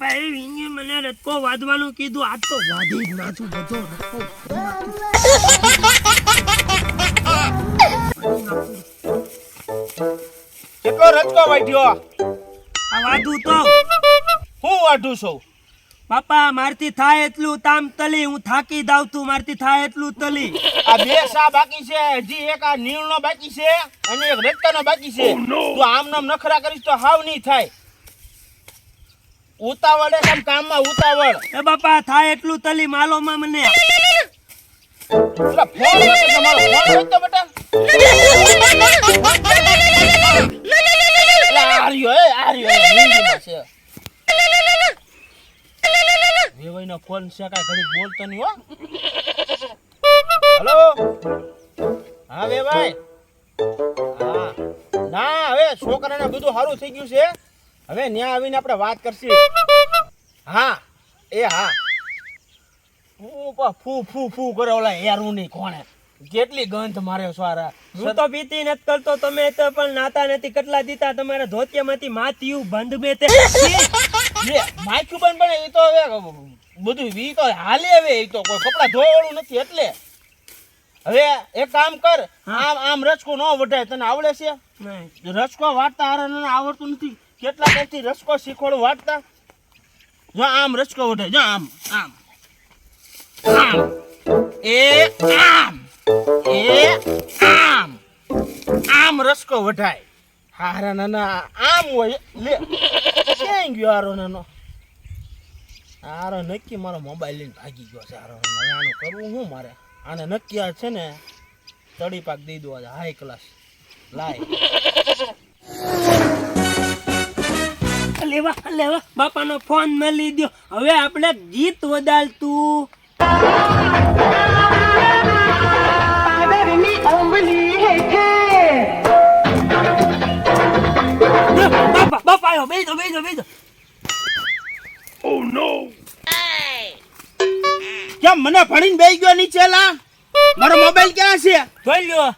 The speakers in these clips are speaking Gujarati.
બાપા એ વિંગે મને રટકો વાદવાનું કીધું. આજ તો વાદી જ નાચું બધો કેટલો રચકો વાઢ્યો આ. વાદું તો હું વાઢું છું? પાપા મારથી થાય એટલું તામ તલી. હું થાકી દાવ તું મારથી થાય એટલું તલી. આ બે સા બાકી છે? હજી એક આ નીણનો બાકી છે અને એક રચકાનો બાકી છે. તું આમ નામ નખરા કરીશ તો હાવ નહીં થાય. ઉતાવળ કામ કામમાં ઉતાવળ. એ બાપા થાય એટલું તલી માલોમાં મને. પેલા ફોન છે. કઈ ઘડીક બોલતો નહીં હો. હલો? હા વેવાઈ હા. ના હવે છોકરાને બધું સારું થઈ ગયું છે. હવે ન્યા આવીને આપણે વાત કરશી. હા એ હા. ફૂ ફૂ ફૂ કરે ઓલા યારું નહીં કોણે કેટલી ગંધ મારે સારા હું તો પીતી નથી કરતો તમે તો પણ નાતા નથી કેટલા દીતા તમારા ધોતિયામાંથી માથિયું બંધ બે તે માથ્યું માખ્યું પણ એ તો હવે બધું વી તો હાલે હવે એ તો કોઈ કપડાં ધોવાળું નથી એટલે. હવે એક કામ કર આમ આમ રચકો ન વઢાય તને આવડે છે? રસકો રચકો વાટતા હારાને આવડતું નથી. કેટલા ટાઈમથી રસકો શીખવાડું વાંચતા? જો આમ રસકો વઢાય જો આમ આમ. આમ. એ આમ. એ આમ. આમ રસકો વઢાય હારા નાના, આમ હોય, લે. ક્યાં ગયો હારો નાનો? હારો નક્કી મારો મોબાઈલ લઈને ભાગી ગયો છે, હારો આનું કરવું શું મારે? આને નક્કી આ છે ને, તડી પાક દઈ દો હાઈ ક્લાસ લાય. લેવા બાપાનો ફોન મળી દો હવે આપણે ગીત વદાલતું બાપા આવ્યો કેમ મને ભણીને બેસી ગયો નીચે લા મારો મોબાઈલ ક્યાં છે? જોઈ લ્યો.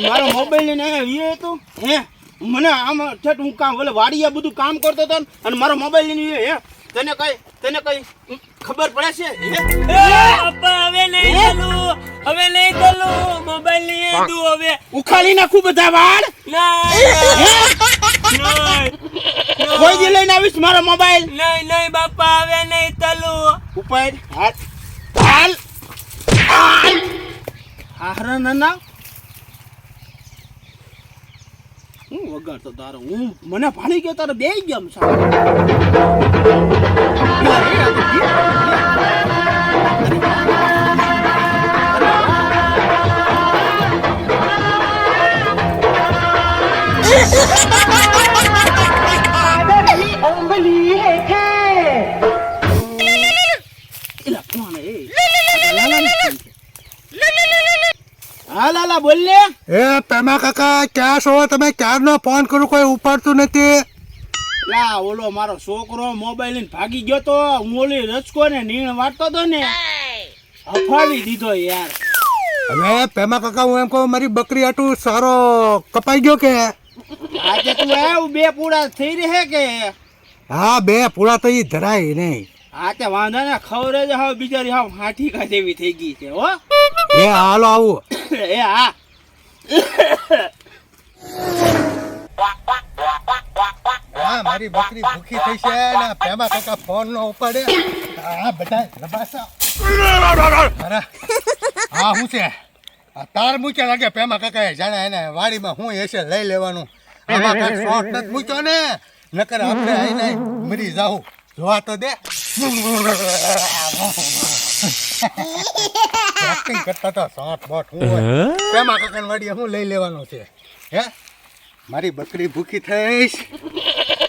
મારો મોબાઈલ ને અહીંયા હતું. હે? મને આમ ઠેઠ હું કામ એટલે વાડીએ બધું કામ કરતો હતો અને મારો મોબાઈલ લઈને હે? તને કઈ તને કઈ ખબર પડે છે? બાપા હવે નહીં ચાલું. હવે નહીં ચાલું. મોબાઈલ નહીં તું હવે. ઉખાડી નાખું બધા વાળ? કોઈ દી લઈને આવીશ મારો મોબાઈલ નહીં નહીં બાપા હવે નહીં ચાલું. ઉપર હાલ. હાલ. હાલ. હારા નાના હું વગાડતો તારો. હું મને ભાળી ગયો તારો બે ગયો આમ પેમા કાકા ક્યાં છો? તમે ક્યારનો ફોન કરું? કોઈ ઉપાડતું નથી. લા ઓલો મારો છોકરો મોબાઈલ લઈને ભાગી ગયો તો હું ઓલી રચકો ને નીણ વાટતો તો ને અફાવી દીધો યાર. હવે પેમા કાકા હું એમ કહું મારી બકરી આટું સારો કપાઈ ગયો કે? આજે તું આવ બે પૂડા થઈ રહે કે? હા બે પૂરા તો ઈ ધરાય નહીં. આ તે વાંધો ને ખબર જ હાવ બિચારી હાવ હાથી કા જેવી થઈ ગઈ છે હો. એ હાલો આવું. એ હા. હા, મારી બકરી ભૂખી થઈ છે ને પેમા કાકા ફોન નો ઉપાડે. આ બધા લબાસા અરે હા હું છે? આ તાર મૂક્યા લાગે પેમા કાકા જાણે એને વાડીમાં હું હશે લઈ લેવાનું. આમાં કાંઈ શોર્ટ નથી મૂક્યો ને? નકર આપણે આઈને મરી જાઉં. જોવા તો દે. એક્ટિંગ કરતા તો સાત બોટ હું હોય. પેમા વાડીએ હું લઈ લેવાનું છે? હે? મારી બકરી ભૂખી થઈશ.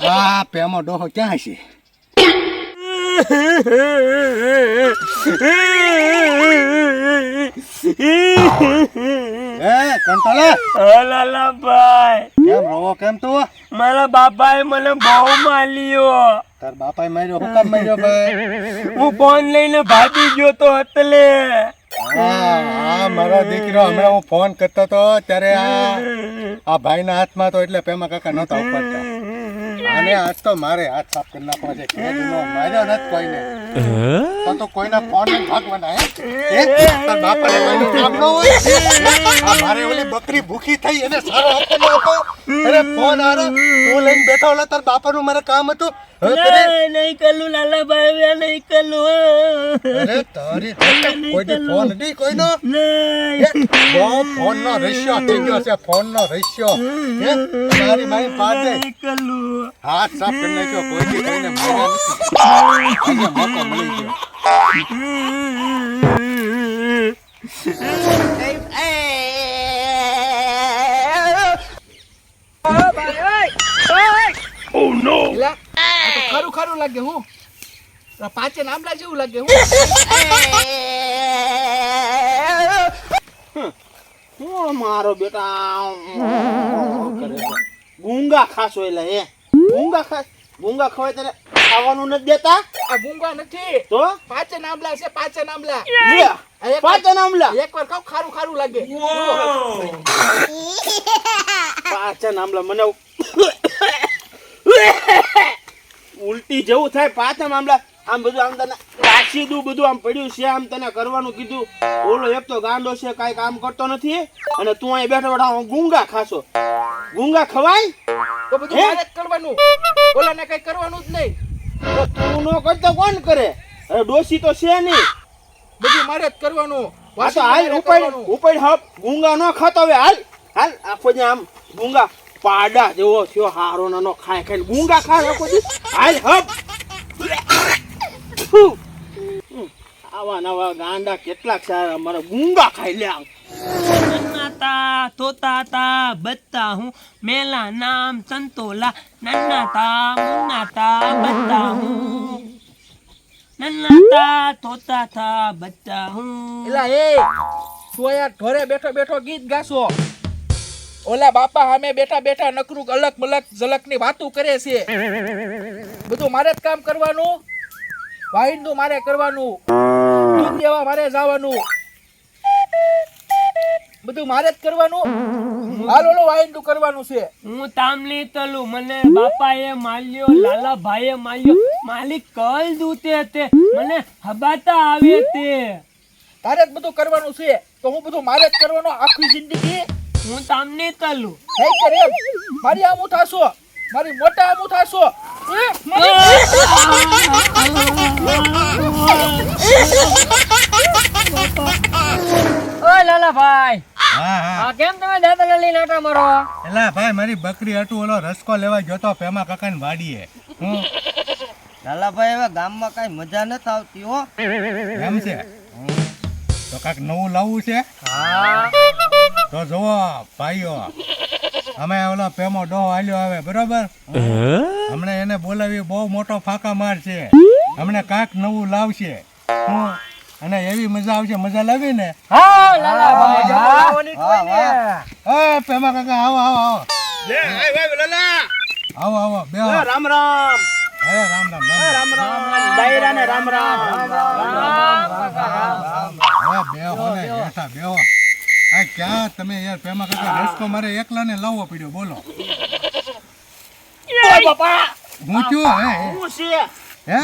આ પેમો ડોહો ક્યાં છે? કેમ રોવો કેમ તું? મારા બાપાએ મને બહુ માલ્યો તાર બાપાએ માર્યો હું કામ માર્યો ભાઈ. હું ફોન લઈને ભાગી ગયો તો એટલે. હા મારો દીકરો, હમણાં હું ફોન કરતો તો ત્યારે આ આ ભાઈના હાથમાં તો એટલે પેમા કાકા નહોતા ઉપાડતા. અને આજ તો મારે હાથ સાફ કરી નાખવા છે. ખેડનો માર્યો નથી કોઈને. તો તો કોઈના ફોન જ ભાગવાના હે? તાર બાપાને કોઈનું કામ ન હોય? આ મારે ઓલી બકરી ભૂખી થઈ એને સારો આપવાનો હતો. અરે ફોન આરો. તું લઈને બેઠો ઓલા તાર બાપાનું મારે કામ હતું. નહીં, કલું લાલાભાઈ હવે નહીં કલું અરે તારી કોઈ ફોન નહીં કોઈનો? બહુ ફોનનો રેશિયો થઈ ગયો છે ફોનનો રેશિયો હે? મારી નહીં કલું. હાથ સાફ કરી નાખ્યો. કોઈ દી કોઈને માર્યા મોકો મળી ગયો. ખરું ખરું લાગે હું પાંચે નામલા જેવું લાગે હું મારો બેટા. ગુંગા ખાસો એટલે હે. ગુંગા ખાસ ગુંગા ખવાય તને ખાવાનું નથી દેતા? આ ગુંગા નથી. તો? પાંચે નામલા છે પાંચે નામલા પાંચ નામલા એક વાર કહું ખારું ખારું લાગે. પાંચ નામલા મને ઉલટી જેવું થાય પાંચ મામલા આમ બધું આમ તને રાખી દઉં બધું આમ પડ્યું છે આમ તને કરવાનું કીધું. ઓલો એક તો ગાંડો છે કાંઈ કામ કરતો નથી. અને તું અહીં બેઠો બેઠા ગુંગા ખાશો. ગુંગા ખવાય? તો બધું મારે જ કરવાનું. ઓલાને કઈ કરવાનું જ નહીં. તો તું નો કરતો કોણ કરે? અરે ડોસી તો છે નહીં. બધું મારે જ કરવાનું. આ તો હાલ ઉપાડ ઉપાડ હપ. ગુંગા નો ખાતો હવે. હાલ. હાલ. આખો જે આમ ગુંગા પાડા જેવો થયો હારો નાનો ખાય ખાય ગુંગા ખાય આખો દી હાલ હપ. આવા નવા ગાંડા કેટલાક સારા. મારા ગુંગા ખાઈ લે આમ. તા તોતા તા બત્તા હું મેલા નામ સંતોલા. નન્ના તા, મુન્ના તા બત્તા હું. નન્ના તા તોતા તા બત્તા હું. એલા, એ, તું ઘરે બેઠો બેઠો ગીત ગાશો. ઓલા બાપા સામે બેઠા બેઠા નકરું અલગ મલક ઝલકની વાતું કરે છે. બધું મારે જ કામ કરવાનું? વાહિંદુ મારે કરવાનું. દૂધ દેવા મારે જવાનું બધું મારે જ કરવાનું? હાલ ઓલો વાહિંદુ કરવાનું છે. હું તામલી તલુ મને બાપાએ માલ્યો લાલાભાઈએ માલ્યો. માલિક કલ દૂતે તે મને હબાતા આવે તે. તારે જ બધું કરવાનું છે. તો હું બધું મારે જ કરવાનું આખી જિંદગી? હું તામની તલુ. હે કરે મારી આમું થાશો મારી મોટા આમું થાશો એ, ઓ લાલાભાઈ. હા હા આ કેમ તમે દાદા લઈને આટા મારો? એલા ભાઈ મારી બકરી હટું ઓલો રસકો લેવા ગયો તો પેમા કાકાની વાડીએ. હું? લાલાભાઈ હવે ગામમાં કઈ મજા નથી આવતી હો. એમ છે? તો કાંઈક નવું લાવવું છે? તો જુઓ ભાઈઓ. અમે ઓલો પેમો ડો હાલ્યો આવે બરોબર? હમણાં એને બોલાવી બહુ મોટો ફાંકા માર છે. હમણાં કાંઈક નવું લાવશે. હું? અને એવી મજા આવશે મજા લાવી ને હા લાલાભાઈ કોઈ ને એ પેમા કાકા આવો આવો આવો લે આય ભાઈ લાલા આવો આવો બેહો એ રામ રામ હે રામ રામ રામ રામ રામ રામ રામ ને રામ રામ હવે બેહો ને બેઠા બેહો આ ક્યાં તમે યાર પેમા કાકા રસ્તો મારે એકલાને લાવવો પડ્યો બોલો બાપા હું છું હે હું છે હે?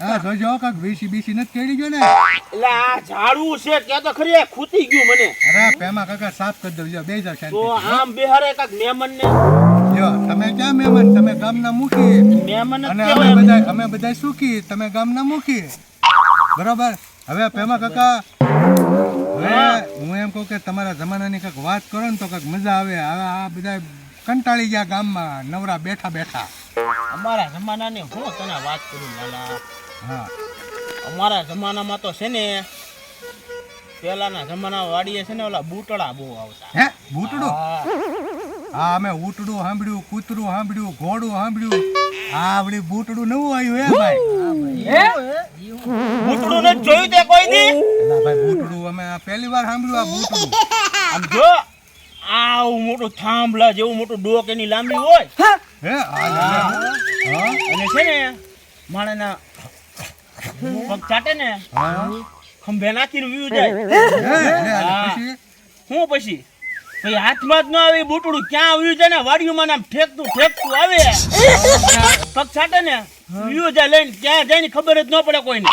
હા જોજો કાક વીસી બીસી નથી કેડી ગયો ને? એટલે આ ઝાડવું છે કે તો ખરી ખૂટી ગયું મને. અરે પેમા કાકા સાફ કરી દઉં બે જા શાંતિ તો આમ બેહારે કાક મહેમાન ને જો તમે ક્યાં મહેમાન તમે ગામના મુખી. મહેમાન અને અમે બધા અમે બધા સુખી. તમે ગામના મુખી. બરોબર? હવે પેમા કાકા હવે હું એમ કહું કે તમારા જમાનાની કાંઈક વાત કરો ને તો કાંઈક મજા આવે. હવે આ બધા કંટાળી ગયા ગામમાં નવરા બેઠા બેઠા. અમારા જમાનાની હું તને વાત કરું લાલા? હા. અમારા જમાનામાં તો છે ને પેલાના જમાના વાડીએ છે ને ઓલા બૂટડા બહુ આવતા. હે? બૂટડું? હા. હા અમે ઉટડું સાંભળ્યું કૂતરું સાંભળ્યું ઘોડું સાંભળ્યું. આ આવડી બૂટડું નવું આવ્યું હે ભાઈ. બૂટડું ને જોયું તે કોઈ દી ના ભાઈ બૂટડું અમે પહેલી વાર સાંભળ્યું આ બૂટડું. આમ જો. આવું મોટું થાંભલા જેવું મોટું ડોક એની લાંબી હોય. હે. અને છે ને માણેના પગ ચાટે ને ખંભે નાખીને વીવ જાય. હે. પછી? ભાઈ હાથમાં જ ન આવી બુટડું. ક્યાં આવ્યું છે ને? વાડીઓમાં માં આમ ઠેકતું ઠેકતું આવે. પગ છાટે ને વીવ જાય લઈને ક્યાં જાય ને ખબર જ ન પડે કોઈને.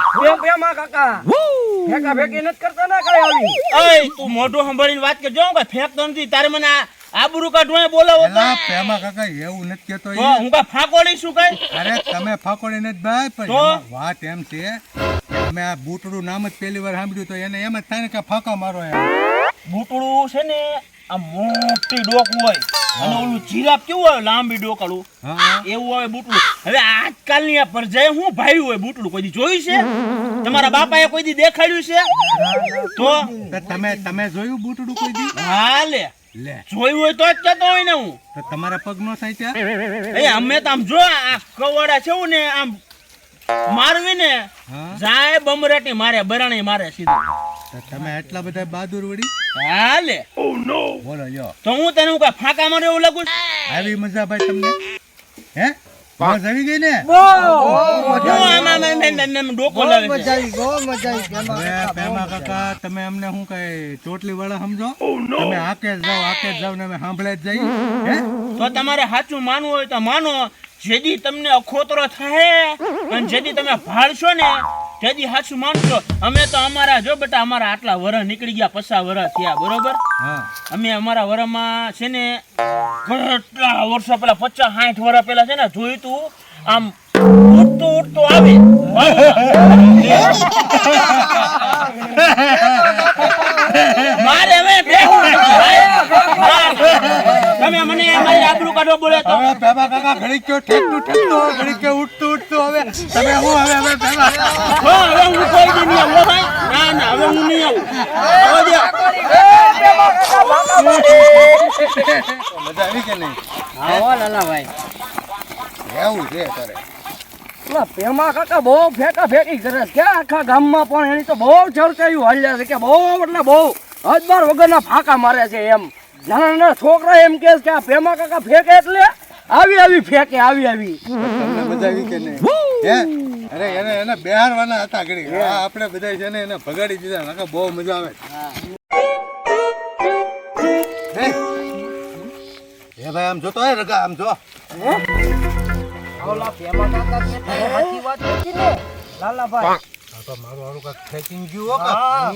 અય તું મોઢું સંભાળીને વાત કરજો હું કાંઈ ફેંકતો નથી. તારે મને આબરૂ કાઢવા બોલાવો તો. પ્રેમા કાકા એવું નથી કેતો તો હું કાંઈ ફાકોડી શું કઈ? અરે તમે ફાકોડી નથી ભાઈ પણ વાત એમ છે કે આ બૂટડું નામ જ પહેલી વાર સાંભળ્યું તો એને એમ જ થાય ને કે ફાકા મારો એમ. બૂટડું છે ને આ મોટી ડોક હોય. અને ઓલું જીરાફ કેવું હોય લાંબી ડોકળું? એવું હોય બૂટડું. હવે આજકાલની આ પરજાએ હું ભાઈ હોય બૂટડું કોઈ જોયું છે? તમારા બાપાએ કોઈ દી દેખાડ્યું છે? તો તમે તમે જોયું બૂટડું કોઈ દી? હા લે. લે. જોયું હોય તો જ કેતો હોય ને હું. તો તમારા પગ નો સાચા એ અમે તો આમ જો આ કવાડા છે ને આમ મારવી ને જાય બમરેટી મારે બરાણી મારે સીધું. તમે એટલા બધા બહાદુર વળી? હા લે. બોલો લ્યો. તો હું તને હું કઈ ફાંકા મારે એવું લાગુ છું? આવી મજા ભાઈ તમને? હે? આવી ગઈ ને? કાકા, તમે અમને શું કઈ ચોટલી વાળા સમજો તમે આકે જ જાઓ આકે જ જાઓ ને અમે સાંભળે જ જઈએ. તો તમારે સાચું માનવું હોય તો માનો. જેદી તમને અખોતરો થાય અને જેદી તમે ભાળશો ને તેદી સાચું માનશો અમે તો અમારા જો બેટા અમારા આટલા વર નીકળી ગયા પચાસ વર થયા બરોબર? અમે અમારા વરમાં છે ને કેટલા વર્ષો પેલા પચાસ સાઠ વર્ષ પેલા છે ને જોયું તું આમ ઉડતું ઉડતું આવે. મારે હવે. તમે મને મારી આબરૂ કાઢો બોલે તો? કાકા ઘડી કયો ઠેક કયો ઉઠતું ઉઠતું હવે તમે હું હવે હવે પેમા હો, હવે હું કોઈ દી નહીં આવું, ભાઈ. ના ના હવે હું નહીં આવું. દ્યો. મજા આવી કે નહીં આવો લાલાભાઈ એવું છે તારે પેમા કાકા બહુ ફેંકા ફેંકી કરે છે. કે આખા ગામમાં પણ એની તો બહુ ચર્ચાયું હાલ્યા છે કે બહુ એટલે બહુ. હજબાર વગરના ફાંકા મારે છે એમ. નાના નાના છોકરા એમ કહે છે કે આ પેમા કાકા ફેંકે એટલે આવી આવી ફેંકે આવી આવી. તમને મજા આવી કે નહીં? હે? અરે એને એને બેહારવાના હતા ઘડી. હા આપણે બધા છે ને એને ભગાડી દીધા. નાખે બહુ મજા આવે. હે. ભાઈ આમ જોતો હે રગા આમ જો. ઓલા પેમા કાકા કે સાચી વાત નથી ને? લાલાભાઈ. તો મારું કાંઈક ખેંચીને ગયું હો કાં.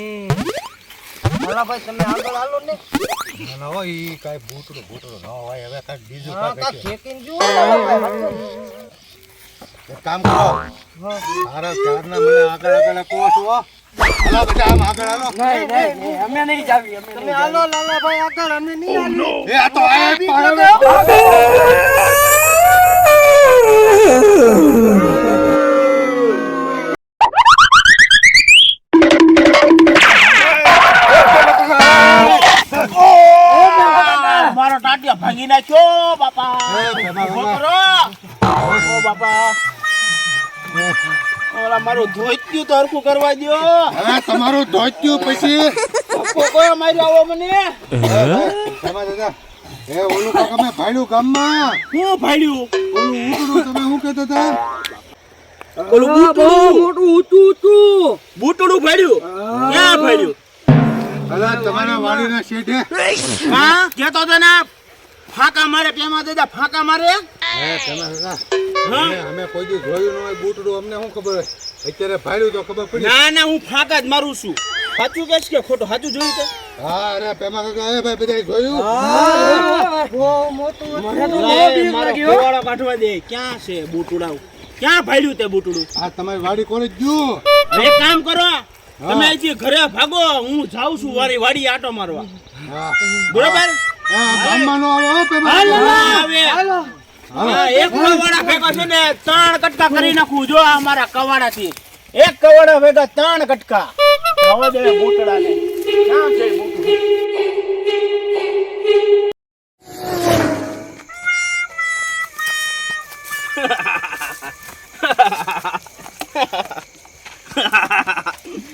લાલાભાઈ તમે આગળ હાલો ને. ના હોય ઈ કાંઈ બૂટડું બૂટડું ન હોય. હવે કાંઈક બીજું એક કામ કરો. મારા ચારના મને આગળ આગળ કહો છો હાલો બધા આમ આગળ હાલો. નહીં નહીં નહીં અમે નહીં જાવી અમે તમે નહીં હાલો લાલાભાઈ આગળ અમે નહીં હાલી એ આ તો આ પાડો મારો ટાટિયા ભાંગી નાખ્યો બાપા. બાપા. ઓલા મારું ધોઈત્યું તો હરખું કરવા દ્યો. હવે તમારું ધોત્યું પછી? કોઈ માર્યો આવો મને. દાદા એ ઓલું કાકા મેં ભાડ્યું ગામમાં? હું ભાડ્યું? ઓલું ઉકળું તમે શું કહેતા હતા? ઓલું બૂટડું. મોટું ઊંચું ઊંચું બૂટડું ભાડ્યું. ક્યાં ભાડ્યું? અલા તમારા વાડીના શેઠે હા? કેતો તો ને ફાકા મારે પેમા દાદા ફાકા મારે. હે તમે દાદા અમે અમે કોઈ દી જોયું ન હોય બૂટડું અમને શું ખબર હોય? અત્યારે ભાડ્યું તો ખબર પડી. ના ના હું ફાંકા જ મારું છું. સાચું કહેશ કે ખોટું? સાચું જોયું તે? હા અરે પેમા કાકા એ ભાઈ બધાય જોયું. બહુ મોટું મને તો મારો લાગી કાઢવા દે. ક્યાં છે બૂટુડાવ? ક્યાં ભાડ્યું તે બૂટુડું? આ તમારી વાડી કોને ગયું? એક કામ કરો. તમે અહીંથી ઘરે ભાગો હું જાઉં છું વારી વાડી આટો મારવા. બરોબર? હા ગામમાં નો આવે પેમા હાલો, કાકા. હવે. હા, એક કવાડા ભેગા છે ને ત્રણ કટકા કરી નાખું જો અમારા કવાડા થી એક કવાડા ભેગા ત્રણ કટકા. હવે દે બૂટડા ને ક્યાં છે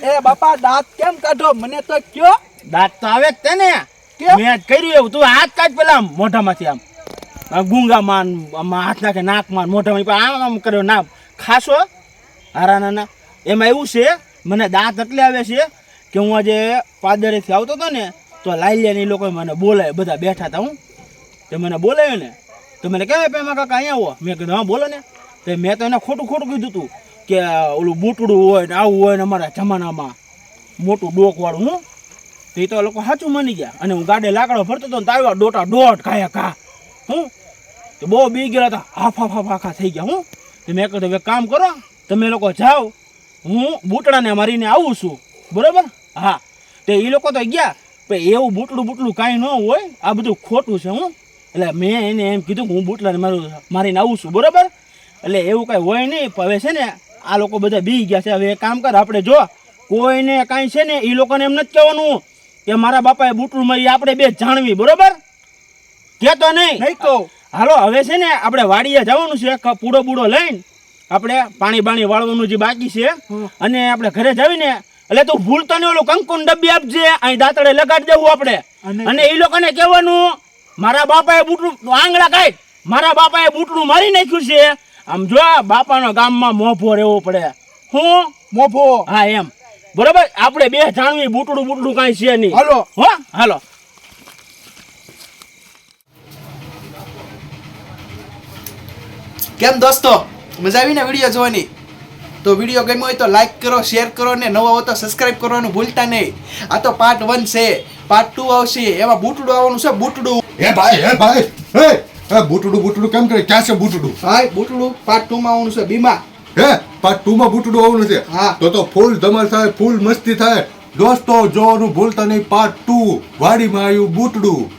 એ બાપા દાંત કેમ કાઢો? મને તો કયો. દાંત તો આવે જ તે ને મેં કર્યું એવું. તું હાથ કાઢ પેલા આમ મોઢામાંથી આમ. આ ગુંગામાં ને આમાં હાથ નાખે, નાકમાં ને મોઢામાં પણ આમ આમ કર્યો ના ખાશો? હારા નાના. એમાં એવું છે, મને દાંત એટલે આવે છે કે હું આજે પાદરેથી આવતો હતો ને, તો લાલ્યા ને એ લોકો મને બોલાય બધા બેઠા હતા હું. તે મને બોલાયો ને, તો મને કહેવાય પેમા કાકા અહીંયા આવો. મેં કીધું, હા, બોલો ને. તો મેં તો એને ખોટું ખોટું કીધું હતું કે ઓલું બૂટડું હોય ને, આવું હોય ને, અમારા જમાનામાં મોટું ડોકવાળું, હું. તો એ તો લોકો સાચું માની ગયા. અને હું ગાડે લાકડો ભરતો હતો ને તો આવ્યા ડોટા દોઢ ખાયા ખા હું તો બહુ બી ગયેલા હતા. હાફ હાફ હાફ આખા થઈ ગયા, હું. તો મેં કહ્યું હવે કામ કરો, તમે લોકો જાઓ. હું બૂટડાને મારીને આવું છું. બરાબર? હા. તો એ લોકો તો ગયા, પણ એવું બૂટડું બૂટડું કાંઈ ન હોય. આ બધું ખોટું છે, હું. એટલે મેં એને એમ કીધું કે હું બૂટલાને મારું, મારીને આવું છું, બરાબર? એટલે એવું કાંઈ હોય નહીં. હવે છે ને, આ લોકો બધા બી ગયા છે. હવે એ કામ કર, આપણે જો, કોઈને કાંઈ છે ને એ લોકોને એમ નથી કહેવાનું કે મારા બાપાએ બૂટલું મારી, આપણે બે જાણવી, બરાબર? કહેતો નહીં. નહીં કહું. હાલો હવે છે ને આપણે વાડીએ જવાનું છે પૂડો બૂડો લઈને આપણે પાણી બાણી વાળવાનું જે બાકી છે. અને આપણે ઘરે જવીને એટલે તું ભૂલતો નહીં ઓલું કંકુન ડબ્બી આપજે અહીં દાંતડે લગાડી દેવું આપણે. અને- એ લોકોને કહેવાનું મારા બાપાએ બૂટનું આંગળા કાઢ. મારા બાપાએ બૂટનું મારી નાખ્યું છે. આમ જો બાપાના બાપાનો ગામમાં મોભો રહેવો પડે. હું? મોભો. હા એમ. બરોબર? આપણે બે જાણવી બૂટડું બૂટડું કાંઈ છે નહીં. હાલો. હો હાલો. કેમ દોસ્તો? મજા આવી ને વીડિયો જોવાની? તો વીડિયો ગમ્યો હોય તો લાઈક કરો શેર કરો ને નવા હો તો સબસ્ક્રાઇબ કરવાનું ભૂલતા નહીં. આ તો પાર્ટ વન છે. પાર્ટ ટુ આવશે. એમાં બૂટડું આવવાનું છે બૂટડું. હે ભાઈ હે ભાઈ હે હે બૂટડું બૂટડું કેમ કરે? ક્યાં છે બૂટડું? હા બૂટડું પાર્ટ ટુ માં આવવાનું છે બીમા. હે પાર્ટ ટુ માં બૂટડું આવવાનું છે? હા. તો તો ફૂલ ધમાલ થાય ફૂલ મસ્તી થાય. દોસ્તો જોવાનું ભૂલતા નહીં પાર્ટ ટુ વાડીમાં આવ્યું બૂટડું.